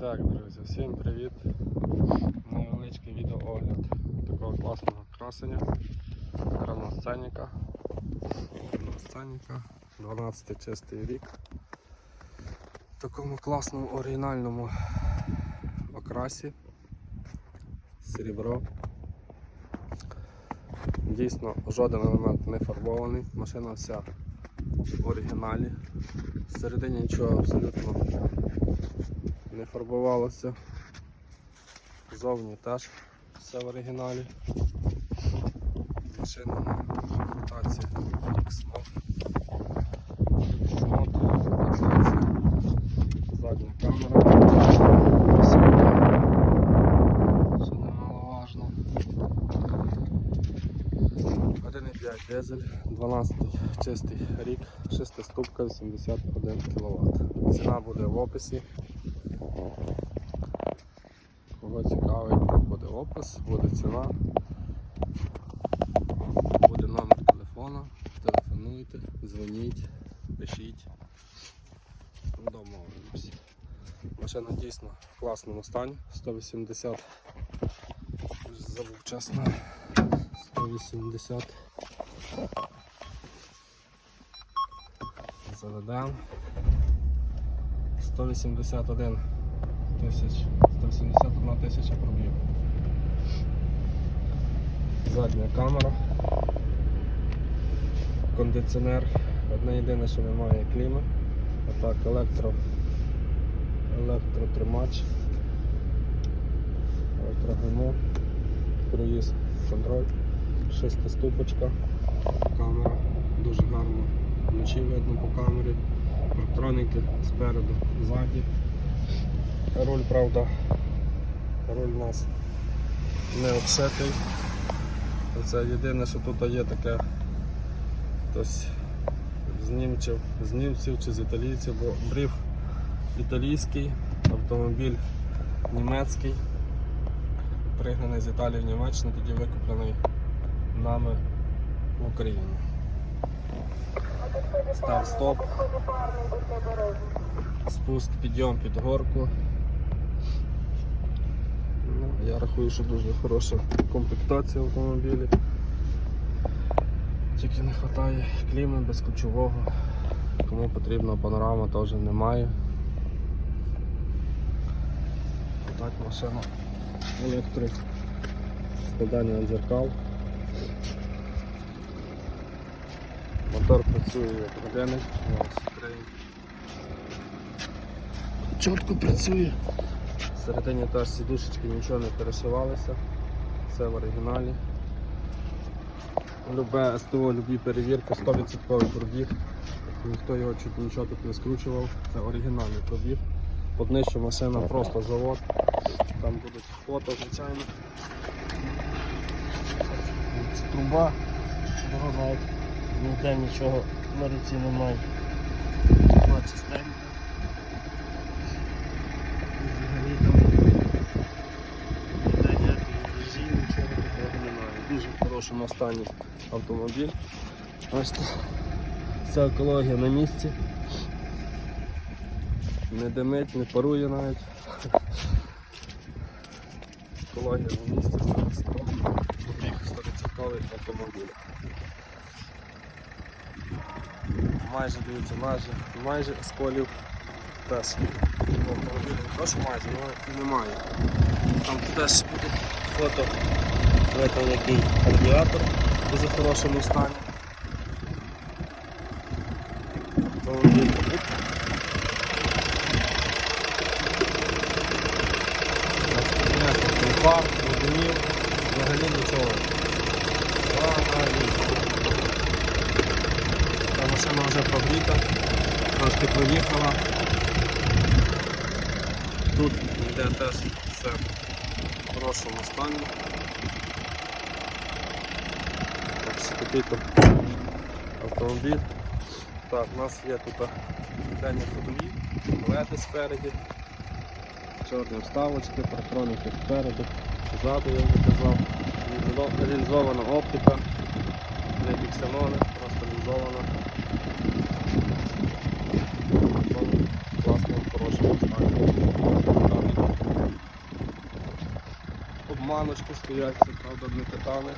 Так, друзі, всім привіт! Невеличкий відеоогляд такого класного красення равносценника. Равносценника, 12 чистий рік. В такому класному оригінальному окрасі. Серебро. Дійсно, жоден елемент не фарбований, машина вся в оригіналі. Всередині нічого абсолютно не фарбувалося. Зовні теж все в оригіналі. Машина на експлуатації X-Mod. Задня камера. Це немаловажно. 1,5 дизель, 12 чистий рік, 6 ступка, 81 кВт. Ціна буде в описі. Кого цікавить, буде опис, буде ціна, буде номер телефону, телефонуйте, дзвоніть, пишіть. Домовимося. Машина дійсно в класному стані, 180, забув чесно, 180. Заведемо. 181 тисяч, 181 тисяча пробів. Задня камера. Кондиціонер. Одне єдине, що немає кліми. Отак, електро, електротримач, електрогемо, круїз контроль, шестиступочка, камера, дуже гарно вночі видно по камері, електроніки спереду, ззаді. Руль, правда, руль у нас не обшитий. Це єдине, що тут є таке хтось з німців, з німців чи з італійців, бо бриф італійський, автомобіль німецький, пригнаний з Італії в Німеччину, тоді викуплений нами в Україні. Став стоп. Спуск, підйом під горку. Ну, я рахую, що дуже хороша комплектація автомобілів. Тільки не вистачає кліми без ключового. Кому потрібна панорама теж немає. Так, машина електрик, складання дзеркал. Мотор працює як годинник. Чітко працює. Всередині теж сідушечки нічого не перешивалося. Все в оригіналі. Любе СТО, любі перевірки, 100% пробіг. Ніхто його чуть нічого тут не скручував. Це оригінальний пробіг. Поднищу машина просто завод. Там будуть фото, звичайно. Це труба. Дорога ніде нічого на руці немає. Труба чистенька. Взагалі там ніде ніяких віжі, нічого такого немає. Дуже в стані автомобіль. Бачите, вся екологія на місці. Не димить, не парує навіть. Екологія на місці зараз. Побіг 100% автомобіль. Майже дивіться, майже, майже сколів теж. В автомобілі не то, що майже, але немає. Там теж буде фото, який радіатор в дуже хорошому стані. Димів, взагалі нічого. Взагалі. Та машина вже прогріта, трошки проїхала. Тут йде теж все в хорошому стані. Такий то автомобіль. Так, у нас є тут денні ходові, леди спереді, чорні вставочки, парктроніки спереду, ззаду, я вже казав, лінзована оптика, не біксенони, просто лінзована. В класному, хорошому стані. Даний стоять, це правда не титани.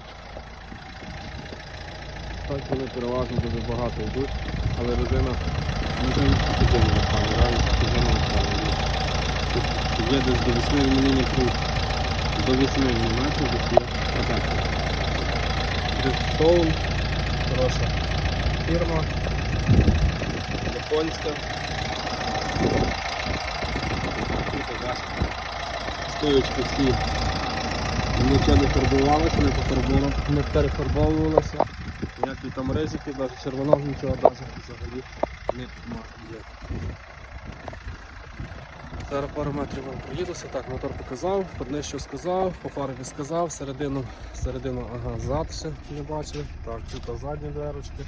Так вони переважно дуже багато йдуть, але резина напевно. Тут є десь до 8 мм, до 8 мм десь є протектор. Driftstone, хороша фірма, японська. Стоючки всі нічого не фарбувалося, не не перефарбовувалося. Ніякі там ризики, навіть червоного нічого навіть взагалі немає. Зараз пару метрів вам проїдуся. Так, мотор показав, одне що сказав, по фарбі сказав, середину, середину, ага, зад ще не бачили. Так, тут задні дверочки.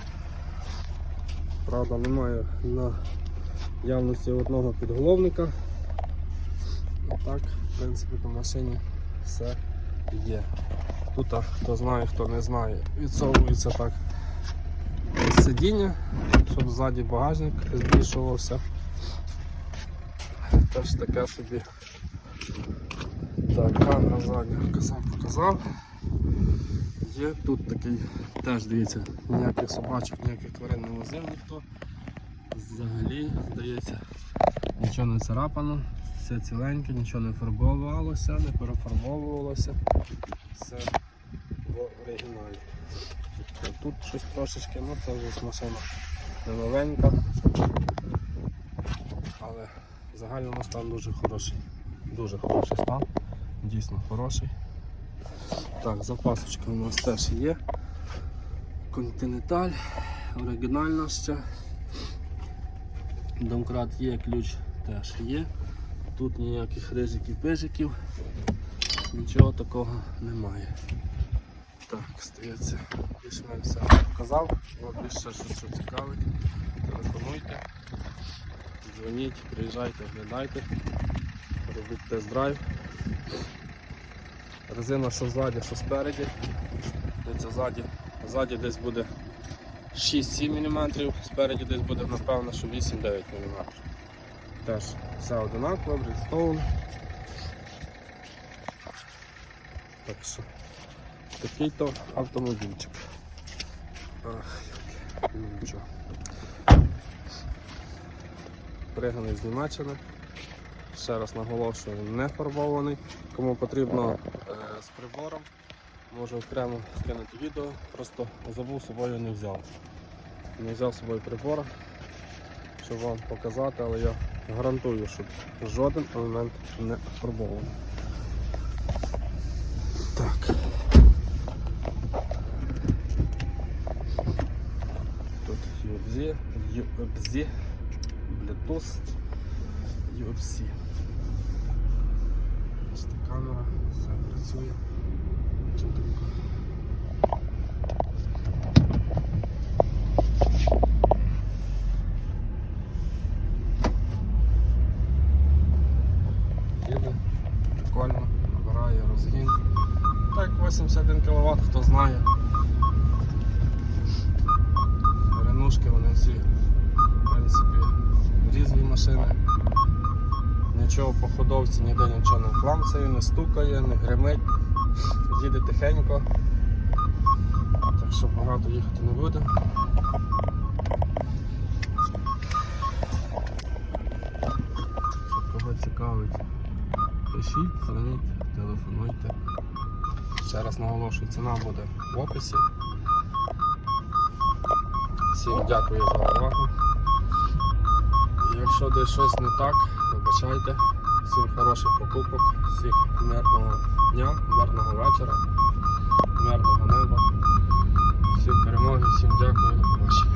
Правда, немає на явності одного підголовника. Так, в принципі, по машині все є. Тут, хто знає, хто не знає, відсовується так сидіння, щоб ззаді багажник збільшувався. Теж таке собі. Так, камера ззаді показав, показав. Є тут такий, теж дивіться, ніяких собачок, ніяких тварин не возив ніхто. Взагалі, здається, нічого не царапано, все ціленьке, нічого не фарбовувалося, не перефарбовувалося. Все в оригіналі. Тут щось трошечки, ну це вже машина новенька. Але в загальному стан дуже хороший. Дуже хороший стан. Дійсно хороший. Так, запасочка у нас теж є. Континенталь, оригінальна ще. Домкрат є, ключ теж є. Тут ніяких рижиків-пижиків, нічого такого немає. Так, стається, більш мене все показав. От більше що цікавить. Телефонуйте, дзвоніть, приїжджайте, оглядайте, робіть тест-драйв. Резина що ззаді, що спереді. Дивіться, ззаді, ззаді десь буде 6-7 мм, спереді десь буде напевно, що 8-9 мм. Теж все одинаково, Bridgestone. Так що такий то автомобільчик. Ах, нічого. Приганий з Німеччини. Ще раз наголошую, не фарбований. Кому потрібно е, з прибором, можу окремо скинути відео, просто забув собою не взяв. Не взяв з собою прибор, щоб вам показати, але я гарантую, що жоден елемент не фарбований. Так. Тут UFC, UFC, Bluetooth, UFC. Ось камера, все працює. Чудненько. Їде, прикольно, набирає розгін. Так, 81 кВт, хто знає. Ренушки вони всі, в принципі, різні машини. Нічого по ходовці, ніде нічого не кламцеє, не стукає, не гримить, їде тихенько. Так що багато їхати не буде. Щоб кого цікавить, пишіть, дзвоніть, телефонуйте. Ще раз наголошую, ціна буде в описі. Всім дякую за увагу. Якщо десь щось не так, вибачайте. Всім хороших покупок, всіх мирного дня, мирного вечора, мирного неба. Всім перемоги, всім дякую, побачення.